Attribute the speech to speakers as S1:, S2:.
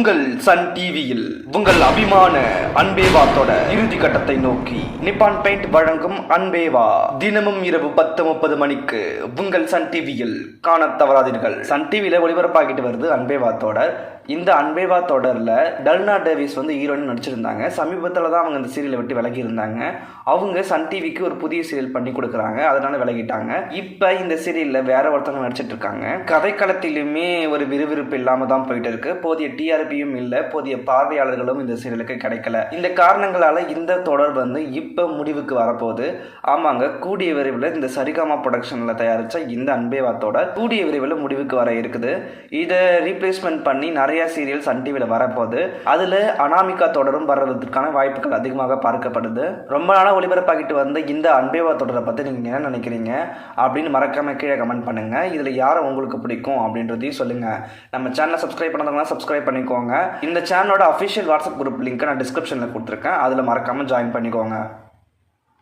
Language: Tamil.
S1: உங்கள் சன் டிவியில் உங்கள் அபிமான அன்பேவாத்தோட இறுதி கட்டத்தை நோக்கி நிப்பான் பெயிண்ட் வழங்கும் அன்பேவா. தினமும் இரவு பத்து முப்பது மணிக்கு உங்கள் சன் டிவியில் காணத் தவறாதீர்கள். சன் டிவியில ஒளிபரப்பாகிட்டு வருது அன்பேவாத்தோட. இந்த அன்பேவா தொடரில் டல்னா டேவிஸ் வந்து ஹீரோயின் நடிச்சிருந்தாங்க. சமீபத்தில் தான் அவங்க இந்த சீரியலை விட்டு விலகி இருந்தாங்க அவங்க சன் டிவிக்கு ஒரு புதிய சீரியல் பண்ணி கொடுக்குறாங்க. அதனால விலகிட்டாங்க. இப்போ இந்த சீரியலில் வேற ஒருத்தவங்க நடிச்சிட்டு இருக்காங்க. கதைக்களத்திலுமே ஒரு விறுவிறுப்பு இல்லாமல் தான் போயிட்டு இருக்கு. போதிய டிஆர்பியும் இல்லை போதிய பார்வையாளர்களும் இந்த சீரியலுக்கு கிடைக்கல. இந்த காரணங்களால இந்த தொடர் வந்து இப்போ முடிவுக்கு வரப்போகுது. ஆமாங்க கூடிய விரைவில் இந்த சரிகமா ப்ரொடக்ஷனில் தயாரித்த இந்த அன்பேவாத்தோட கூடிய விரைவில் முடிவுக்கு வர இருக்குது. இதை ரீப்ளேஸ்மெண்ட் பண்ணி நிறைய சீரியல் சன் டிவியில் வரப்போகுது. அதில் அனாமிகா தொடரும் வர்றதுக்கான வாய்ப்புகள் அதிகமாக பார்க்கப்படுது. ரொம்ப நாளாக ஒளிபரப்பாகிட்டு வந்த இந்த அன்பேவா தொடரை பற்றி நீங்கள் என்ன நினைக்கிறீங்க? அப்படின்னு மறக்காம கீழே கமெண்ட் பண்ணுங்கள் இதில் யாரை உங்களுக்கு பிடிக்கும் அப்படின்றதையும் சொல்லுங்கள் நம்ம சேனலை சப்ஸ்கிரைப் பண்ணாதவங்கன்னா சப்ஸ்கிரைப் பண்ணிக்கோங்க. இந்த சேனலோட அஃபிஷியல் வாட்ஸ்அப் குரூப் லிங்க்கை நான் டிஸ்கிரிப்ஷனில் கொடுத்துருக்கேன். அதில் மறக்காமல் ஜாயின் பண்ணிக்கோங்க.